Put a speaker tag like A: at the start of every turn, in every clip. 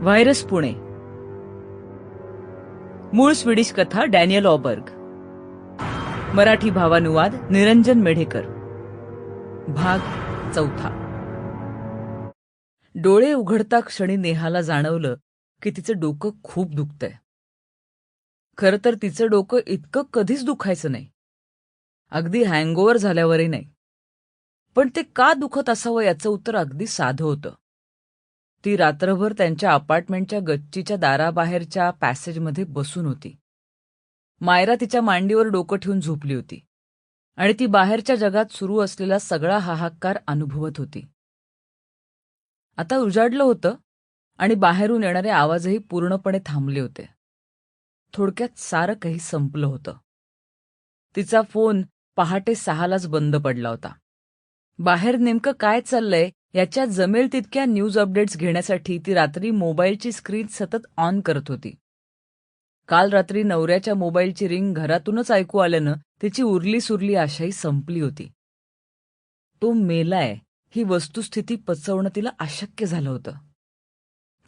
A: Virus Pune. मूळ Swedish कथा Daniel ऑबर्ग. Marathi भावानुवाद निरंजन मेढेकर. भाग चौथा. डोळे उघडता क्षणी नेहाला जाणवलं की तिचं डोकं खूप दुखतंय. खरं तर तिचं डोकं इतकं कधीच दुखायचं नाही. अगदी हँगओव्हर झाल्यावरही नाही. पण ते का दुखत असावं याचं उत्तर अगदी साधं होतं. ती रात्रभर त्यांच्या अपार्टमेंटच्या गच्चीच्या दाराबाहेरच्या पॅसेजमध्ये बसून होती. मायरा तिच्या मांडीवर डोकं ठेवून झोपली होती आणि ती बाहेरच्या जगात सुरू असलेला सगळा हाहाकार अनुभवत होती. आता उजाडलं होतं आणि बाहेरून येणारे आवाजही पूर्णपणे थांबले होते. थोडक्यात सारं काही संपलं होतं. तिचा फोन पहाटे सहालाच बंद पडला होता. बाहेर नेमकं काय चाललंय? याच्या जमेल तितक्या न्यूज अपडेट्स घेण्यासाठी ती रात्री मोबाईलची स्क्रीन सतत ऑन करत होती. काल रात्री नवऱ्याच्या मोबाईलची रिंग घरातूनच ऐकू आल्यानं तिची उरली सुरली आशाही संपली होती. तो मेलाय ही वस्तुस्थिती पचवणं तिला अशक्य झालं होतं.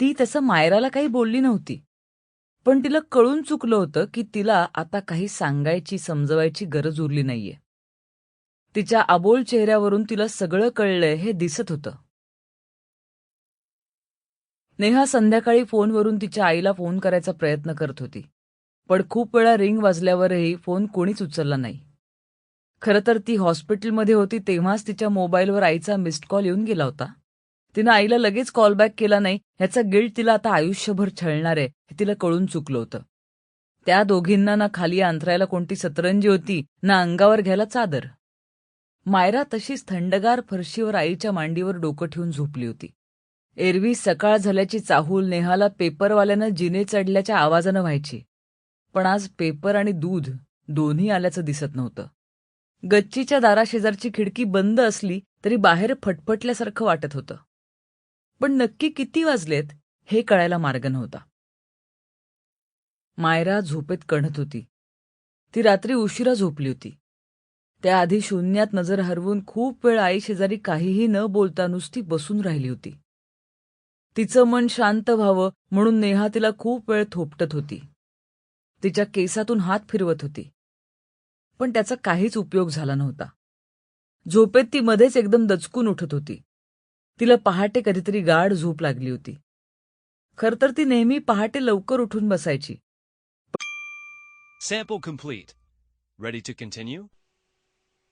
A: ती तसं मायराला काही बोलली नव्हती. पण तिला कळून चुकलं होतं की तिला आता काही सांगायची समजवायची गरज उरली नाहीये. तिच्या आबोल चेहऱ्यावरून तिला सगळं कळलंय हे दिसत होतं. नेहा संध्याकाळी फोनवरून तिच्या आईला फोन करायचा प्रयत्न करत होती. पण खूप वेळा रिंग वाजल्यावरही फोन कोणीच उचलला नाही. खरं तर ती हॉस्पिटलमध्ये होती तेव्हाच तिच्या मोबाईलवर आईचा मिस्ड कॉल येऊन गेला होता. तिनं आईला लगेच कॉलबॅक केला नाही ह्याचा गिल्ट तिला आता आयुष्यभर छळणार आहे हे तिला कळून चुकलं होतं. त्या दोघींना ना खाली अंतरायला कोणती सतरंजी होती ना अंगावर घ्यायला चादर. मायरा तशीच थंडगार फरशीवर आईच्या मांडीवर डोकं ठेवून झोपली होती. एरवी सकाळ झाल्याची चाहूल नेहाला पेपरवाल्यानं जिने चढल्याच्या आवाजानं व्हायची. पण आज पेपर आणि दूध दोन्ही आल्याचं दिसत नव्हतं. गच्चीच्या दाराशेजारची खिडकी बंद असली तरी बाहेर फटफटल्यासारखं वाटत होतं. पण नक्की किती वाजलेत हे कळायला मार्ग नव्हता. मायरा झोपेत कणत होती. ती रात्री उशिरा झोपली होती. त्याआधी शून्यात नजर हरवून खूप वेळ आई शेजारी काहीही न बोलता नुसती बसून राहिली होती. तिचं मन शांत व्हावं म्हणून नेहा तिला खूप वेळ थोपटत होती. तिच्या केसातून हात फिरवत होती. पण त्याचा काहीच उपयोग झाला नव्हता. झोपेत ती मध्येच एकदम दचकून उठत होती. तिला पहाटे कधीतरी गाढ झोप लागली होती. खर तर ती नेहमी पहाटे लवकर उठून बसायची.